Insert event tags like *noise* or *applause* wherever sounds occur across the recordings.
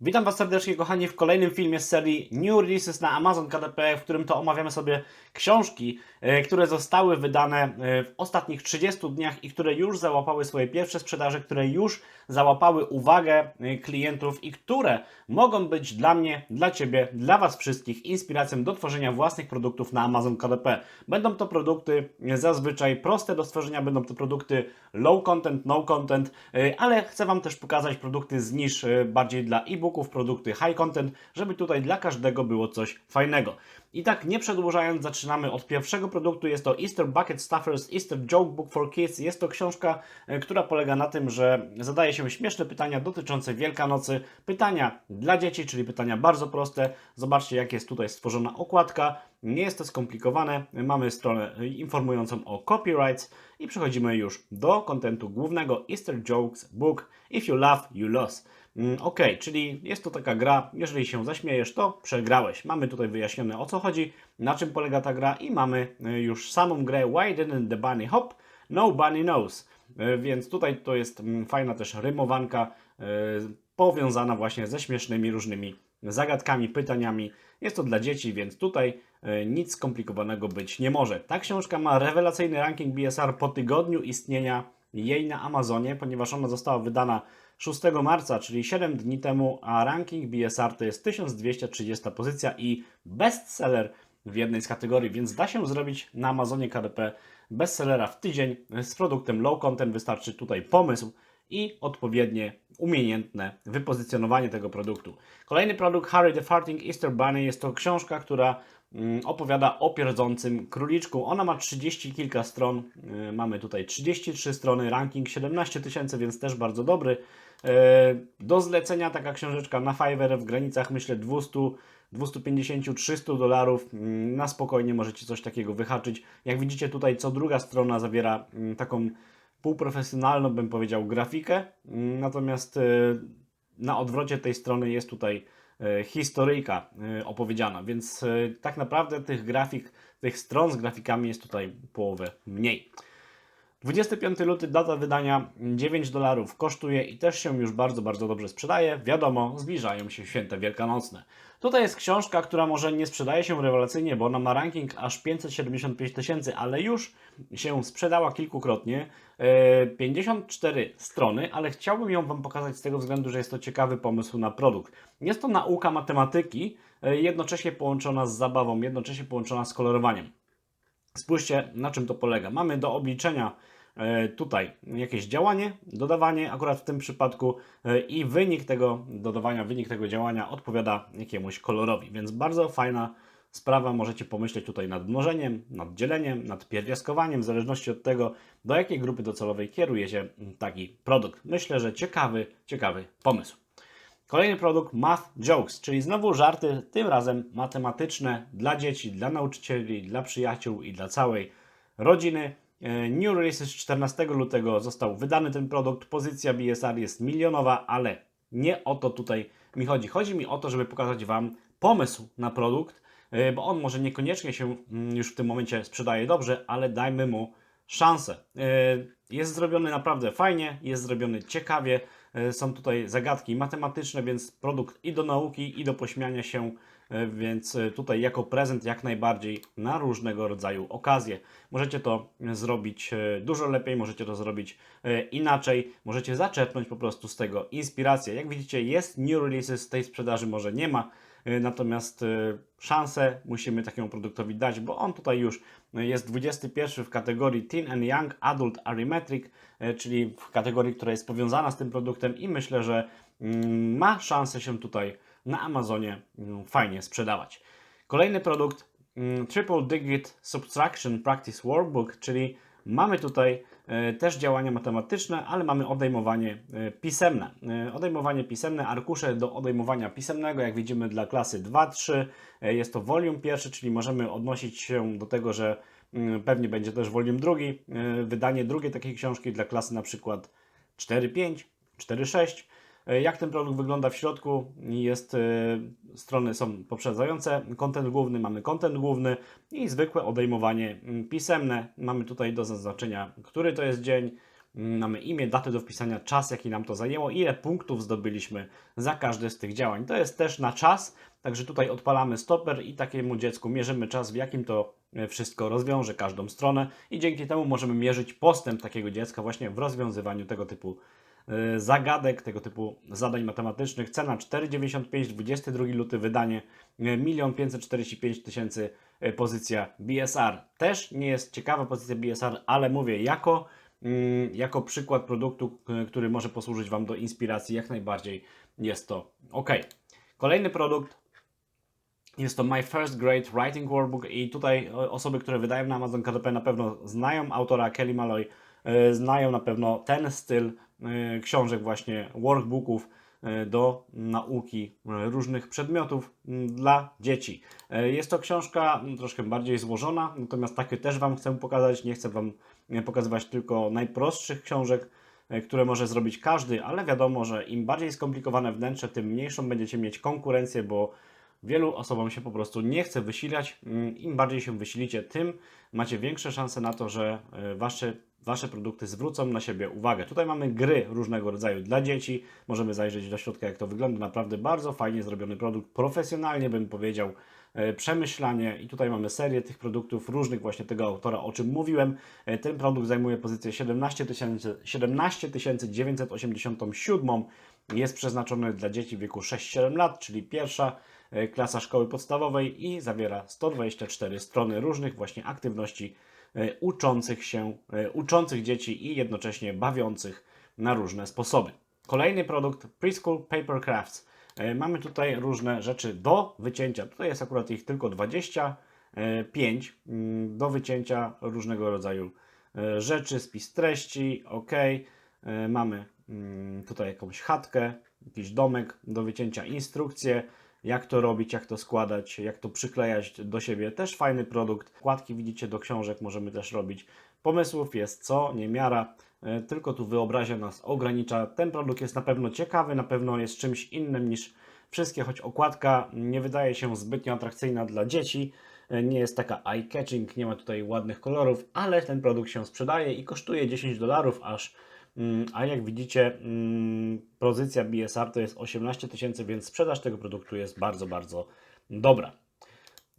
Witam Was serdecznie, kochani, w kolejnym filmie z serii New Releases na Amazon KDP, w którym to omawiamy sobie książki, e, które zostały wydane e, w ostatnich 30 dniach i które już załapały swoje pierwsze sprzedaże, które już załapały uwagę e, klientów i które mogą być dla mnie, dla Ciebie, dla Was wszystkich inspiracją do tworzenia własnych produktów na Amazon KDP. Będą to produkty zazwyczaj proste do stworzenia, będą to produkty low content, no content, ale chcę Wam też pokazać produkty z niż bardziej dla e-booków, produkty high content, żeby tutaj dla każdego było coś fajnego. I tak nie przedłużając, zaczynamy od pierwszego produktu. Jest to Easter Bucket Stuffers Easter Joke Book for Kids. Jest to książka, e, która polega na tym, że zadaje się śmieszne pytania dotyczące Wielkanocy. Pytania dla dzieci, czyli pytania bardzo proste. Zobaczcie, jak jest tutaj stworzona okładka. Nie jest to skomplikowane. Mamy stronę e, informującą o copyrights i przechodzimy już do kontentu głównego Easter Jokes Book. If you laugh, you lose. Mm, Ok, czyli jest to taka gra, jeżeli się zaśmiejesz, to przegrałeś. Mamy tutaj wyjaśnione o co chodzi, na czym polega ta gra i mamy y, już samą grę Why didn't the bunny hop? No bunny knows. Y, Więc tutaj to jest mm, fajna też rymowanka y, powiązana właśnie ze śmiesznymi różnymi zagadkami, pytaniami. Jest to dla dzieci, więc tutaj nic skomplikowanego być nie może. Ta książka ma rewelacyjny ranking BSR po tygodniu istnienia jej na Amazonie, ponieważ ona została wydana 6 marca, czyli 7 dni temu, a ranking BSR to jest 1230 pozycja i bestseller w jednej z kategorii, więc da się zrobić na Amazonie KDP bestsellera w tydzień z produktem low content. Wystarczy tutaj pomysł i odpowiednie, umiejętne wypozycjonowanie tego produktu. Kolejny produkt Harry the Farting Easter Bunny jest to książka, która opowiada o pierdzącym króliczku. Ona ma 30 kilka stron. Yy, Mamy tutaj 33 strony, ranking 17 tysięcy, więc też bardzo dobry. Yy, Do zlecenia taka książeczka na Fiverr w granicach myślę 200 250-300 dolarów. Mm, Na spokojnie możecie coś takiego wyhaczyć. Jak widzicie tutaj co druga strona zawiera mm, taką półprofesjonalną, bym powiedział, grafikę. Mm, Natomiast e, na odwrocie tej strony jest tutaj historyjka e, opowiedziana, więc e, tak naprawdę tych grafik, tych stron z grafikami jest tutaj połowę mniej. 25 luty, data wydania 9 dolarów kosztuje i też się już bardzo, bardzo dobrze sprzedaje. Wiadomo, zbliżają się święta wielkanocne. Tutaj jest książka, która może nie sprzedaje się rewelacyjnie, bo ona ma ranking aż 575 tysięcy, ale już się sprzedała kilkukrotnie. E, 54 strony, ale chciałbym ją Wam pokazać z tego względu, że jest to ciekawy pomysł na produkt. Jest to nauka matematyki, e, jednocześnie połączona z zabawą, jednocześnie połączona z kolorowaniem. Spójrzcie, na czym to polega. Mamy do obliczenia e, tutaj jakieś działanie, dodawanie akurat w tym przypadku e, i wynik tego dodawania, wynik tego działania odpowiada jakiemuś kolorowi, więc bardzo fajna sprawa. Możecie pomyśleć tutaj nad mnożeniem, nad dzieleniem, nad pierwiastkowaniem, w zależności od tego, do jakiej grupy docelowej kieruje się taki produkt. Myślę, że ciekawy, ciekawy pomysł. Kolejny produkt Math Jokes, czyli znowu żarty, tym razem matematyczne dla dzieci, dla nauczycieli, dla przyjaciół i dla całej rodziny. E, New Releases 14 lutego został wydany ten produkt. Pozycja BSR jest milionowa, ale nie o to tutaj mi chodzi. Chodzi mi o to, żeby pokazać Wam pomysł na produkt, bo on może niekoniecznie się mm, już w tym momencie sprzedaje dobrze, ale dajmy mu szansę. E, Jest zrobiony naprawdę fajnie, jest zrobiony ciekawie. E, Są tutaj zagadki matematyczne, więc produkt i do nauki, i do pośmiania się, e, więc e, tutaj jako prezent jak najbardziej na różnego rodzaju okazje. Możecie to zrobić e, dużo lepiej, możecie to zrobić e, inaczej, możecie zaczerpnąć po prostu z tego inspirację. Jak widzicie, jest new releases, tej sprzedaży może nie ma, e, natomiast e, szansę musimy takiemu produktowi dać, bo on tutaj już jest 21 w kategorii Teen and Young Adult Arithmetic, e, czyli w kategorii, która jest powiązana z tym produktem i myślę, że mm, ma szansę się tutaj na Amazonie mm, fajnie sprzedawać. Kolejny produkt mm, Triple Digit Subtraction Practice Workbook, czyli mamy tutaj e, też działania matematyczne, ale mamy odejmowanie e, pisemne. E, Odejmowanie pisemne, arkusze do odejmowania pisemnego, jak widzimy dla klasy 2-3. E, Jest to volume pierwszy, czyli możemy odnosić się do tego, że mm, pewnie będzie też volume drugi, wydanie drugiej takiej książki dla klasy na przykład 4-5, 4-6. E, Jak ten produkt wygląda w środku? Jest, e, strony są poprzedzające, kontent główny, mamy kontent główny i zwykłe odejmowanie mm, pisemne. Mamy tutaj do zaznaczenia, który to jest dzień, Mm, Mamy imię, datę do wpisania, czas, jaki nam to zajęło, ile punktów zdobyliśmy za każde z tych działań. To jest też na czas, także tutaj odpalamy stoper i takiemu dziecku mierzymy czas, w jakim to e, wszystko rozwiąże każdą stronę i dzięki temu możemy mierzyć postęp takiego dziecka właśnie w rozwiązywaniu tego typu zagadek, tego typu zadań matematycznych. Cena 4,95, 22 luty, wydanie e, 1 545 tysięcy, e, pozycja BSR. Też nie jest ciekawa pozycja BSR, ale mówię, jako, jako przykład produktu, który może posłużyć Wam do inspiracji, jak najbardziej jest to ok. Kolejny produkt jest to My First Grade Writing Workbook i tutaj osoby, które wydają na Amazon KDP na pewno znają autora Kelly Malloy, znają na pewno ten styl książek właśnie, workbooków e, do nauki e, różnych przedmiotów dla dzieci. E, Jest to książka troszkę bardziej złożona, natomiast takie też Wam chcę pokazać. Nie chcę Wam e, pokazywać tylko najprostszych książek, e, które może zrobić każdy, ale wiadomo, że im bardziej skomplikowane wnętrze, tym mniejszą będziecie mieć konkurencję, bo wielu osobom się po prostu nie chce wysilać. Im bardziej się wysilicie, tym macie większe szanse na to, że e, wasze, wasze produkty zwrócą na siebie uwagę. Tutaj mamy gry różnego rodzaju dla dzieci. Możemy zajrzeć do środka, jak to wygląda. Naprawdę bardzo fajnie zrobiony produkt, profesjonalnie bym powiedział, e, przemyślanie. I tutaj mamy serię tych produktów różnych właśnie tego autora, o czym mówiłem. E, Ten produkt zajmuje pozycję 17 tysięcy 17 987. Jest przeznaczony dla dzieci w wieku 6-7 lat, czyli pierwsza e, klasa szkoły podstawowej i zawiera 124 strony różnych właśnie aktywności uczących się, e, uczących dzieci i jednocześnie bawiących na różne sposoby. Kolejny produkt Preschool Paper Crafts. E, Mamy tutaj różne rzeczy do wycięcia. Tutaj jest akurat ich tylko 25 mm, do wycięcia różnego rodzaju e, rzeczy, spis treści, ok. E, Mamy mm, tutaj jakąś chatkę, jakiś domek do wycięcia, instrukcje, jak to robić, jak to składać, jak to przyklejać do siebie. Też fajny produkt. Wkładki widzicie do książek możemy też robić. Pomysłów jest co, nie miara, e, tylko tu wyobraźnia nas ogranicza. Ten produkt jest na pewno ciekawy, na pewno jest czymś innym niż wszystkie, choć okładka nie wydaje się zbytnio atrakcyjna dla dzieci. E, Nie jest taka eye-catching, nie ma tutaj ładnych kolorów, ale ten produkt się sprzedaje i kosztuje 10 dolarów aż. Mm, A jak widzicie, mm, pozycja BSR to jest 18 tysięcy, więc sprzedaż tego produktu jest bardzo, bardzo dobra.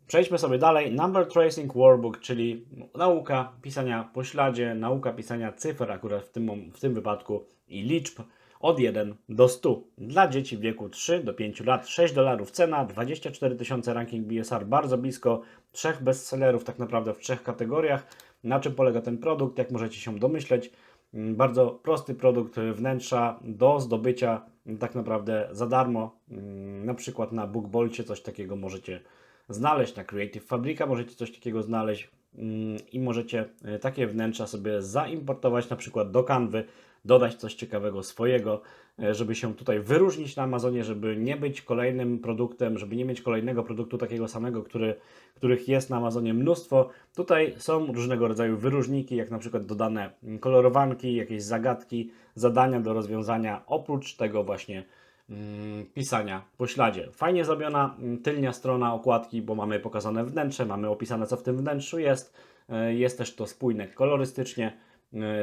Przejdźmy sobie dalej. Number Tracing Workbook, czyli nauka pisania po śladzie, nauka pisania cyfr akurat w tym, w tym wypadku i liczb od 1 do 100 dla dzieci w wieku 3 do 5 lat. 6 dolarów cena, 24 tysiące ranking BSR, bardzo blisko trzech bestsellerów tak naprawdę w trzech kategoriach. Na czym polega ten produkt? Jak możecie się domyśleć, bardzo prosty produkt wnętrza do zdobycia mm, tak naprawdę za darmo. Mm, Na przykład na BookBolcie coś takiego możecie znaleźć, na Creative Fabrica możecie coś takiego znaleźć mm, i możecie e, takie wnętrza sobie zaimportować na przykład do Canvy, dodać coś ciekawego swojego, e, żeby się tutaj wyróżnić na Amazonie, żeby nie być kolejnym produktem, żeby nie mieć kolejnego produktu takiego samego, który, których jest na Amazonie mnóstwo. Tutaj są różnego rodzaju wyróżniki, jak na przykład dodane kolorowanki, jakieś zagadki, zadania do rozwiązania, oprócz tego właśnie mm, pisania po śladzie. Fajnie zrobiona mm, tylnia strona okładki, bo mamy pokazane wnętrze, mamy opisane co w tym wnętrzu jest. E, Jest też to spójne kolorystycznie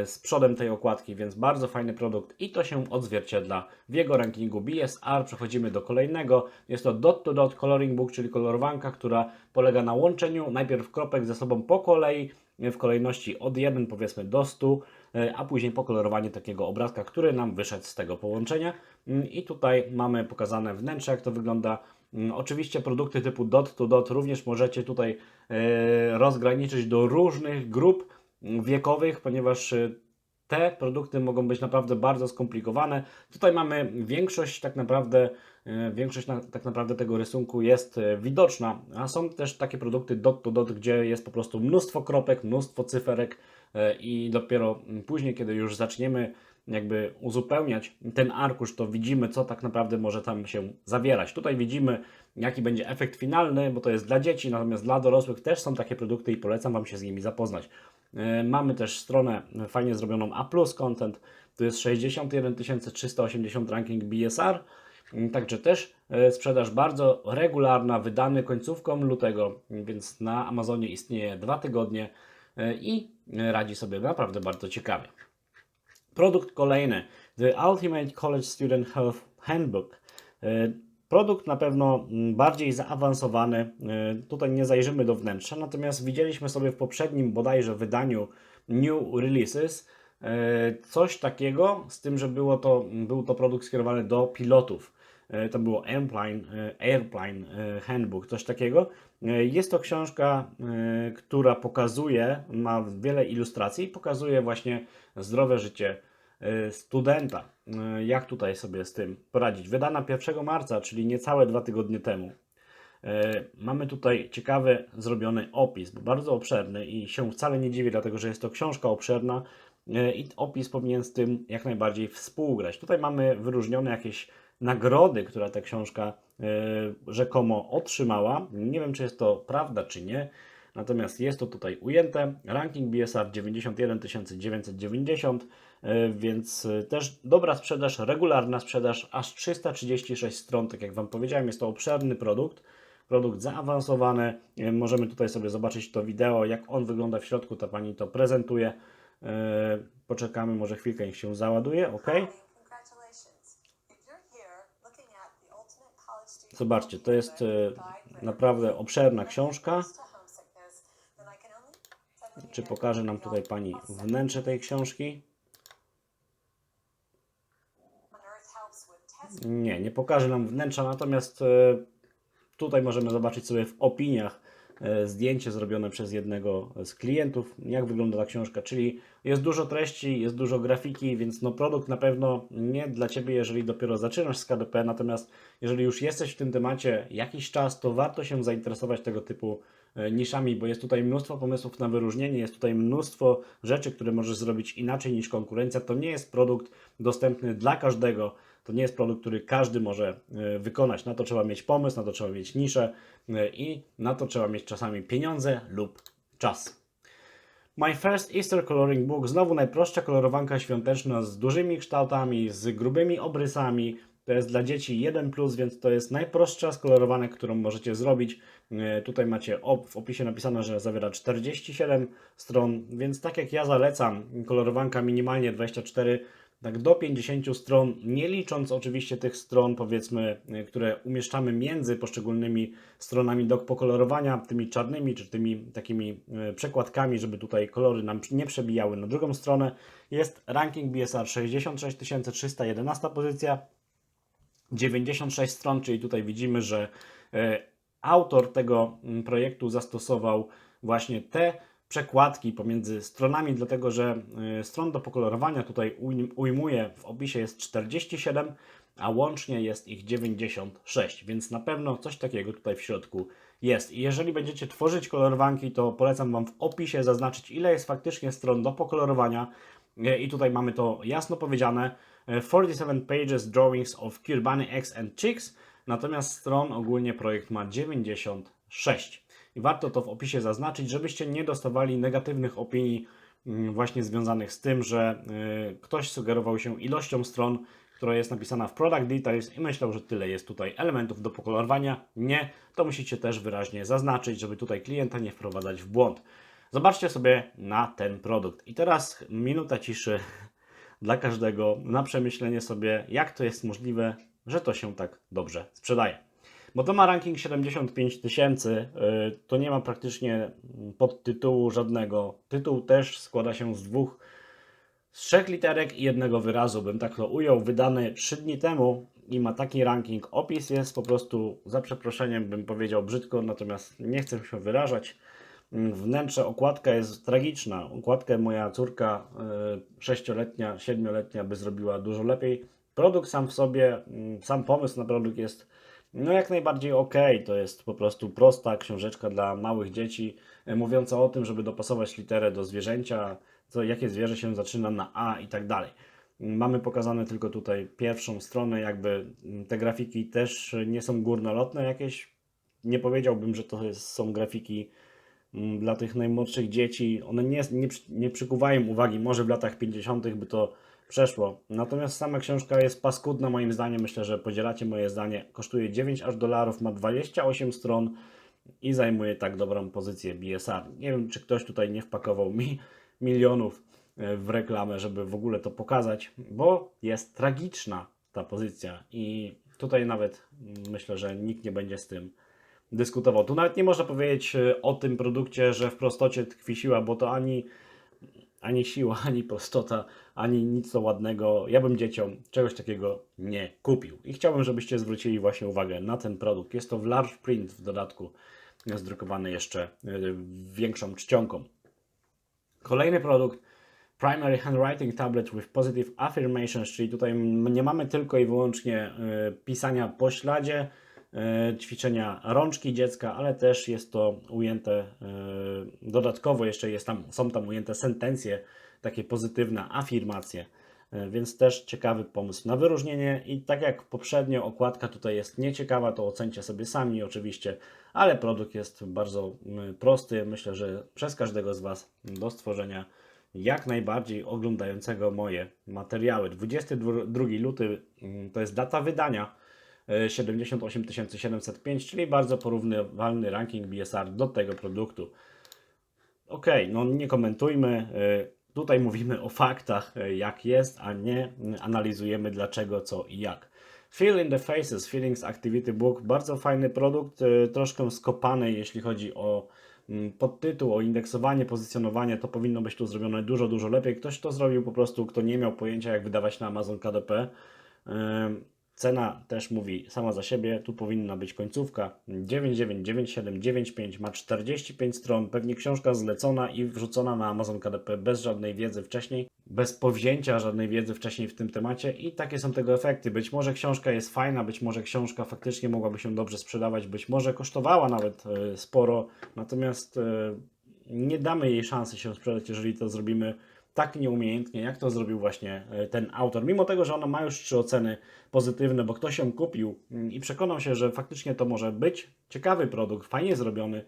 z przodem tej okładki, więc bardzo fajny produkt i to się odzwierciedla w jego rankingu BSR. Przechodzimy do kolejnego. Jest to dot to dot coloring book, czyli kolorowanka, która polega na łączeniu najpierw kropek ze sobą po kolei e, w kolejności od 1 powiedzmy do 100, e, a później pokolorowanie takiego obrazka, który nam wyszedł z tego połączenia. I tutaj mamy pokazane wnętrze, jak to wygląda. Oczywiście produkty typu dot to dot również możecie tutaj rozgraniczyć do różnych grup wiekowych, ponieważ e, te produkty mogą być naprawdę bardzo skomplikowane. Tutaj mamy większość tak naprawdę, e, większość na, tak naprawdę tego rysunku jest e, widoczna, a są też takie produkty dot to dot, gdzie jest po prostu mnóstwo kropek, mnóstwo cyferek i dopiero później, kiedy już zaczniemy jakby uzupełniać ten arkusz, to widzimy, co tak naprawdę może tam się zawierać. Tutaj widzimy, jaki będzie efekt finalny, bo to jest dla dzieci, natomiast dla dorosłych też są takie produkty i polecam Wam się z nimi zapoznać. E, Mamy też stronę fajnie zrobioną A content, to jest 61 380 ranking BSR, Mm, Także też e, sprzedaż bardzo regularna, wydany końcówką lutego, więc na Amazonie istnieje dwa tygodnie e, i radzi sobie naprawdę bardzo ciekawie. Produkt kolejny. The Ultimate College Student Health Handbook. E, Produkt na pewno mm, bardziej zaawansowany. E, Tutaj nie zajrzymy do wnętrza, natomiast widzieliśmy sobie w poprzednim bodajże wydaniu New Releases e, coś takiego, z tym, że było to, był to produkt skierowany do pilotów. E, To było Airplane, e, Airplane e, Handbook, coś takiego. Jest to książka, która pokazuje, ma wiele ilustracji, pokazuje właśnie zdrowe życie studenta. Jak tutaj sobie z tym poradzić? Wydana 1 marca, czyli niecałe dwa tygodnie temu. Mamy tutaj ciekawy zrobiony opis, bardzo obszerny i się wcale nie dziwię, dlatego że jest to książka obszerna i opis powinien z tym jak najbardziej współgrać. Tutaj mamy wyróżnione jakieś nagrody, które ta książka e, rzekomo otrzymała. Nie wiem, czy jest to prawda, czy nie. Natomiast jest to tutaj ujęte. Ranking BSR 91 990, e, więc e, też dobra sprzedaż, regularna sprzedaż, aż 336 stron. Tak jak Wam powiedziałem, jest to obszerny produkt. Produkt zaawansowany. E, Możemy tutaj sobie zobaczyć to wideo, jak on wygląda w środku. Ta pani to prezentuje. Poczekamy, może chwilkę, niech się załaduje. OK. Congratulations. If you're here looking at the ultimate college student Zobaczcie, to jest e, naprawdę obszerna książka. Czy pokaże nam tutaj pani wnętrze tej książki? Nie, nie pokaże nam wnętrza, natomiast e, tutaj możemy zobaczyć sobie w opiniach zdjęcie zrobione przez jednego z klientów, jak wygląda ta książka, czyli jest dużo treści, jest dużo grafiki, więc no produkt na pewno nie dla Ciebie, jeżeli dopiero zaczynasz z KDP, natomiast jeżeli już jesteś w tym temacie jakiś czas, to warto się zainteresować tego typu e, niszami, bo jest tutaj mnóstwo pomysłów na wyróżnienie, jest tutaj mnóstwo rzeczy, które możesz zrobić inaczej niż konkurencja. To nie jest produkt dostępny dla każdego. To nie jest produkt, który każdy może e, wykonać. Na to trzeba mieć pomysł, na to trzeba mieć niszę e, i na to trzeba mieć czasami pieniądze lub czas. My First Easter Coloring Book. Znowu najprostsza kolorowanka świąteczna z dużymi kształtami, z grubymi obrysami. To jest dla dzieci 1, więc to jest najprostsza z kolorowanek, którą możecie zrobić. E, Tutaj macie w opisie napisane, że zawiera 47 stron, więc tak jak ja zalecam, kolorowanka minimalnie 24 tak do 50 stron, nie licząc oczywiście tych stron, powiedzmy, y, które umieszczamy między poszczególnymi stronami do pokolorowania, tymi czarnymi czy tymi takimi y, przekładkami, żeby tutaj kolory nam nie przebijały na drugą stronę. Jest ranking BSR 66 311 pozycja, 96 stron, czyli tutaj widzimy, że e, autor tego mm, projektu zastosował właśnie te przekładki pomiędzy stronami, dlatego że e, stron do pokolorowania tutaj ujm- ujmuje w opisie jest 47, a łącznie jest ich 96, więc na pewno coś takiego tutaj w środku jest. I jeżeli będziecie tworzyć kolorowanki, to polecam Wam w opisie zaznaczyć, ile jest faktycznie stron do pokolorowania. E, I tutaj mamy to jasno powiedziane. E, 47 pages drawings of Kurbani eggs and chicks, natomiast stron ogólnie projekt ma 96. I warto to w opisie zaznaczyć, żebyście nie dostawali negatywnych opinii mm, właśnie związanych z tym, że y, ktoś sugerował się ilością stron, która jest napisana w Product Details i myślał, że tyle jest tutaj elementów do pokolorowania. Nie, to musicie też wyraźnie zaznaczyć, żeby tutaj klienta nie wprowadzać w błąd. Zobaczcie sobie na ten produkt. I teraz minuta ciszy *laughs* dla każdego na przemyślenie sobie, jak to jest możliwe, że to się tak dobrze sprzedaje. Bo to ma ranking 75 tysięcy, yy, to nie ma praktycznie podtytułu żadnego. Tytuł też składa się z dwóch, z trzech literek i jednego wyrazu, bym tak to ujął. Wydany 3 dni temu i ma taki ranking. Opis jest po prostu, za przeproszeniem bym powiedział brzydko, natomiast nie chcę się wyrażać. Mm, Wnętrze, okładka jest tragiczna. Okładkę moja córka y, sześcioletnia, siedmioletnia by zrobiła dużo lepiej. Produkt sam w sobie, mm, sam pomysł na produkt jest no jak najbardziej ok. To jest po prostu prosta książeczka dla małych dzieci, y, mówiąca o tym, żeby dopasować literę do zwierzęcia, co, jakie zwierzę się zaczyna na A i tak dalej. Mamy pokazane tylko tutaj pierwszą stronę, jakby mm, te grafiki też nie są górnolotne jakieś. Nie powiedziałbym, że to jest, są grafiki mm, dla tych najmłodszych dzieci. One nie, nie, nie przykuwają uwagi, może w latach 50. by to przeszło. Natomiast sama książka jest paskudna moim zdaniem. Myślę, że podzielacie moje zdanie. Kosztuje 9 aż dolarów, ma 28 stron i zajmuje tak dobrą pozycję BSR. Nie wiem, czy ktoś tutaj nie wpakował mi *laughs* milionów e, w reklamę, żeby w ogóle to pokazać, bo jest tragiczna ta pozycja i tutaj nawet mm, myślę, że nikt nie będzie z tym dyskutował. Tu nawet nie można powiedzieć e, o tym produkcie, że w prostocie tkwi siła, bo to ani, ani siła, *laughs* ani prostota, ani nic to ładnego. Ja bym dzieciom czegoś takiego nie kupił. I chciałbym, żebyście zwrócili właśnie uwagę na ten produkt. Jest to w large print w dodatku, zdrukowany jeszcze e, większą czcionką. Kolejny produkt Primary Handwriting Tablet with Positive Affirmations, czyli tutaj nie mamy tylko i wyłącznie y, pisania po śladzie, ćwiczenia rączki dziecka, ale też jest to ujęte y, dodatkowo, jeszcze jest tam, są tam ujęte sentencje, takie pozytywne afirmacje, y, więc też ciekawy pomysł na wyróżnienie i tak jak poprzednio okładka tutaj jest nieciekawa, to ocencie sobie sami oczywiście, ale produkt jest bardzo prosty, myślę, że przez każdego z Was do stworzenia jak najbardziej oglądającego moje materiały. 22 luty mm, to jest data wydania. e, 78 705, czyli bardzo porównywalny ranking BSR do tego produktu. Ok, no nie komentujmy. e, Tutaj mówimy o faktach, e, jak jest, a nie analizujemy dlaczego, co i jak. Feel in the Faces Feelings Activity Book. Bardzo fajny produkt, e, troszkę skopany, jeśli chodzi o podtytuł, o indeksowanie, pozycjonowanie. To powinno być tu zrobione dużo, dużo lepiej. Ktoś to zrobił po prostu, kto nie miał pojęcia, jak wydawać na Amazon KDP. Cena też mówi sama za siebie. Tu powinna być końcówka 999795. Ma 45 stron. Pewnie książka zlecona i wrzucona na Amazon KDP bez żadnej wiedzy wcześniej, bez powzięcia żadnej wiedzy wcześniej w tym temacie. I takie są tego efekty. Być może książka jest fajna, być może książka faktycznie mogłaby się dobrze sprzedawać, być może kosztowała nawet e, sporo. Natomiast e, nie damy jej szansy się sprzedać, jeżeli to zrobimy tak nieumiejętnie, jak to zrobił właśnie e, ten autor. Mimo tego, że ona ma już trzy oceny pozytywne, bo ktoś ją kupił mm, i przekonał się, że faktycznie to może być ciekawy produkt, fajnie zrobiony,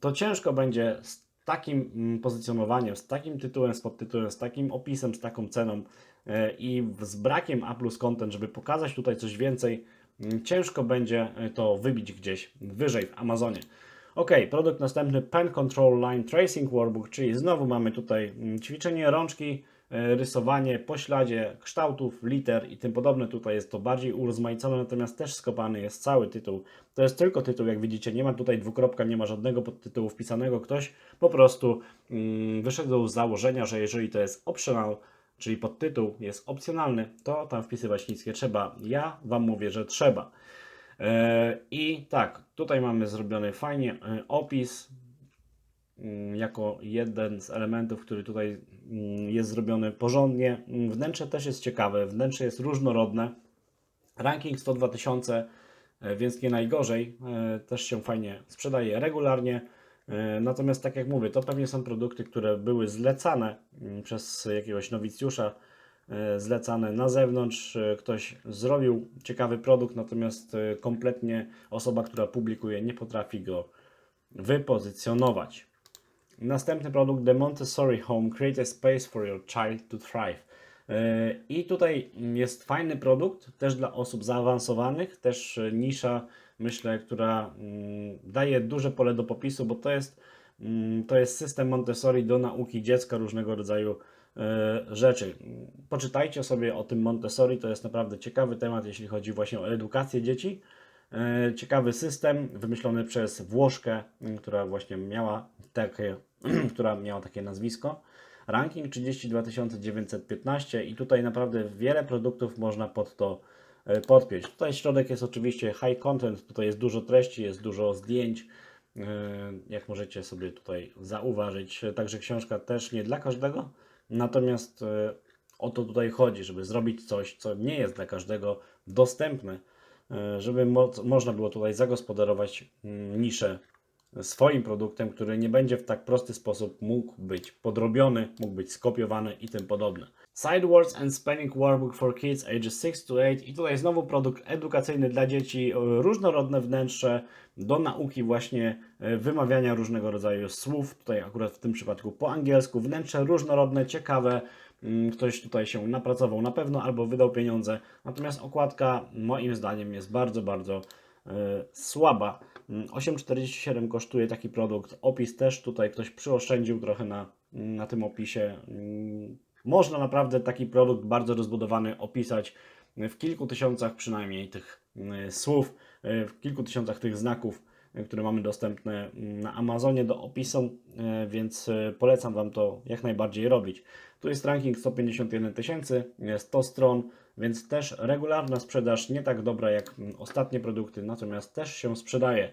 to ciężko będzie z takim mm, pozycjonowaniem, z takim tytułem, z podtytułem, z takim opisem, z taką ceną e, i z brakiem A plus content, żeby pokazać tutaj coś więcej, mm, ciężko będzie e, to wybić gdzieś wyżej w Amazonie. Ok, produkt następny Pen Control Line Tracing Workbook, czyli znowu mamy tutaj mm, ćwiczenie rączki, e, rysowanie po śladzie kształtów, liter i tym podobne. Tutaj jest to bardziej urozmaicone, natomiast też skopany jest cały tytuł. To jest tylko tytuł, jak widzicie, nie ma tutaj dwukropka, nie ma żadnego podtytułu wpisanego. Ktoś po prostu mm, wyszedł z założenia, że jeżeli to jest optional, czyli podtytuł jest opcjonalny, to tam wpisywać nic nie trzeba. Ja Wam mówię, że trzeba. E, I tak, tutaj mamy zrobiony fajnie e, opis mm, jako jeden z elementów, który tutaj mm, jest zrobiony porządnie. Mm, Wnętrze też jest ciekawe, wnętrze jest różnorodne. Ranking 102 tysiące, e, więc nie najgorzej. Też się fajnie sprzedaje regularnie. Natomiast tak jak mówię, to pewnie są produkty, które były zlecane przez jakiegoś nowicjusza, zlecane na zewnątrz. E, Ktoś zrobił ciekawy produkt, natomiast e, kompletnie osoba, która publikuje, nie potrafi go wypozycjonować. Następny produkt The Montessori Home Create a Space for Your Child to Thrive. E, I tutaj jest fajny produkt, też dla osób zaawansowanych, też e, nisza, myślę, która mm, daje duże pole do popisu, bo to jest, mm, to jest system Montessori do nauki dziecka różnego rodzaju e, rzeczy. Poczytajcie sobie o tym Montessori, to jest naprawdę ciekawy temat, jeśli chodzi właśnie o edukację dzieci. E, Ciekawy system wymyślony przez Włoszkę, która właśnie miała takie, *clears throat* która miała takie nazwisko. Ranking 32 915 i tutaj naprawdę wiele produktów można pod to e, podpiąć. Tutaj środek jest oczywiście high content, tutaj jest dużo treści, jest dużo zdjęć, e, jak możecie sobie tutaj zauważyć. Także książka też nie dla każdego, natomiast e, o to tutaj chodzi, żeby zrobić coś, co nie jest dla każdego dostępne, e, żeby mo można było tutaj zagospodarować mm, niszę swoim produktem, który nie będzie w tak prosty sposób mógł być podrobiony, mógł być skopiowany i tym podobne. Sidewords and Spelling Workbook for Kids ages 6 to 8 i tutaj znowu produkt edukacyjny dla dzieci, e, różnorodne wnętrze do nauki właśnie e, wymawiania różnego rodzaju słów, tutaj akurat w tym przypadku po angielsku, wnętrze różnorodne, ciekawe, Mm, ktoś tutaj się napracował na pewno albo wydał pieniądze, natomiast okładka moim zdaniem jest bardzo, bardzo e, słaba. Mm, 8,47 kosztuje taki produkt. Opis też tutaj ktoś przyoszczędził trochę na mm, na tym opisie. Można naprawdę taki produkt bardzo rozbudowany opisać w kilku tysiącach przynajmniej tych mm, słów, e, w kilku tysiącach tych znaków, e, które mamy dostępne na Amazonie do opisu, więc polecam Wam to jak najbardziej robić. Tu jest ranking 151 tysięcy, 100 stron, więc też regularna sprzedaż, nie tak dobra jak mm, ostatnie produkty, natomiast też się sprzedaje.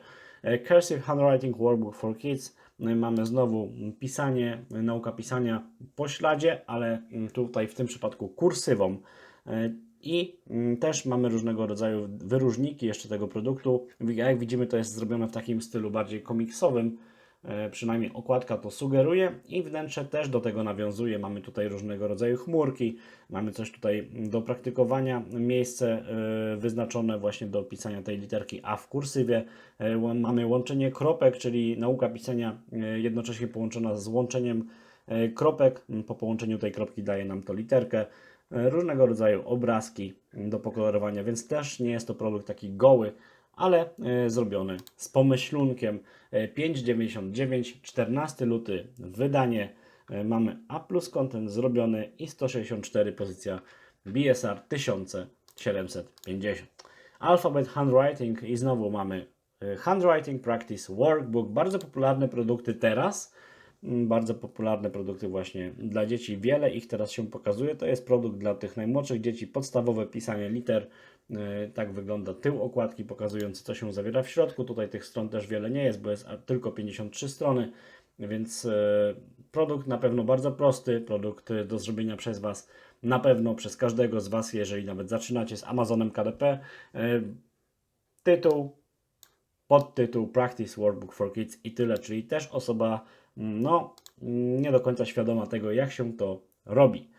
Cursive Handwriting Workbook for Kids. No Mamy znowu pisanie, nauka pisania po śladzie, ale tutaj w tym przypadku kursywą. E, I też mamy różnego rodzaju wyróżniki jeszcze tego produktu. Jak widzimy, to jest zrobione w takim stylu bardziej komiksowym. E, Przynajmniej okładka to sugeruje i wnętrze też do tego nawiązuje. Mamy tutaj różnego rodzaju chmurki, mamy coś tutaj do praktykowania, miejsce e, wyznaczone właśnie do pisania tej literki A w kursywie. E, Mamy łączenie kropek, czyli nauka pisania jednocześnie połączona z łączeniem kropek. Po połączeniu tej kropki daje nam to literkę. Różnego rodzaju obrazki do pokolorowania, więc też nie jest to produkt taki goły, ale e, zrobiony z pomyślunkiem. E, 5,99, 14 luty, wydanie. E, Mamy A plus content zrobiony i 164 pozycja BSR 1750. Alphabet Handwriting i znowu mamy e, Handwriting Practice Workbook. Bardzo popularne produkty teraz. Mm, Bardzo popularne produkty właśnie dla dzieci. Wiele ich teraz się pokazuje. To jest produkt dla tych najmłodszych dzieci. Podstawowe pisanie liter. E, Tak wygląda tył okładki, pokazujący co się zawiera w środku. Tutaj tych stron też wiele nie jest, bo jest tylko 53 strony, więc e, produkt na pewno bardzo prosty. Produkt e, do zrobienia przez Was na pewno przez każdego z Was, jeżeli nawet zaczynacie z Amazonem KDP. Tytuł, podtytuł Practice Workbook for Kids i tyle, czyli też osoba mm, no, nie do końca świadoma tego, jak się to robi.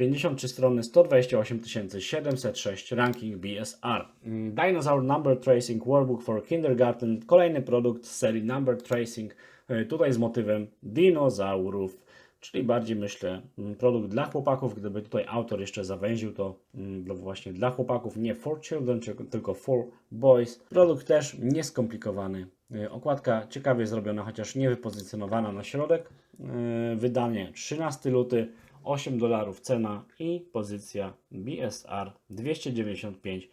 53 strony, 128 706 ranking BSR. Mm, Dinosaur Number Tracing Workbook for Kindergarten, kolejny produkt z serii Number Tracing, e, tutaj z motywem dinozaurów, czyli bardziej myślę mm, produkt dla chłopaków, gdyby tutaj autor jeszcze zawęził to mm, właśnie dla chłopaków, nie for children, tylko- tylko for boys. Produkt też nieskomplikowany. E, Okładka ciekawie zrobiona, chociaż nie wypozycjonowana na środek. E, Wydanie 13 luty, 8 dolarów cena i pozycja BSR 295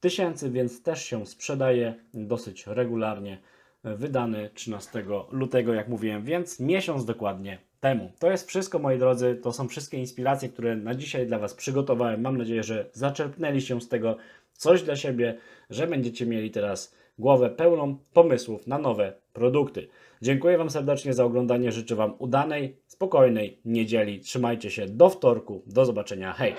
tysięcy, więc też się sprzedaje dosyć regularnie. Wydany 13 lutego, jak mówiłem, więc miesiąc dokładnie temu. To jest wszystko, moi drodzy. To są wszystkie inspiracje, które na dzisiaj dla Was przygotowałem. Mam nadzieję, że zaczerpnęliście z tego coś dla siebie, że będziecie mieli teraz głowę pełną pomysłów na nowe produkty. Dziękuję Wam serdecznie za oglądanie. Życzę Wam udanej, spokojnej niedzieli. Trzymajcie się do wtorku. Do zobaczenia. Hej!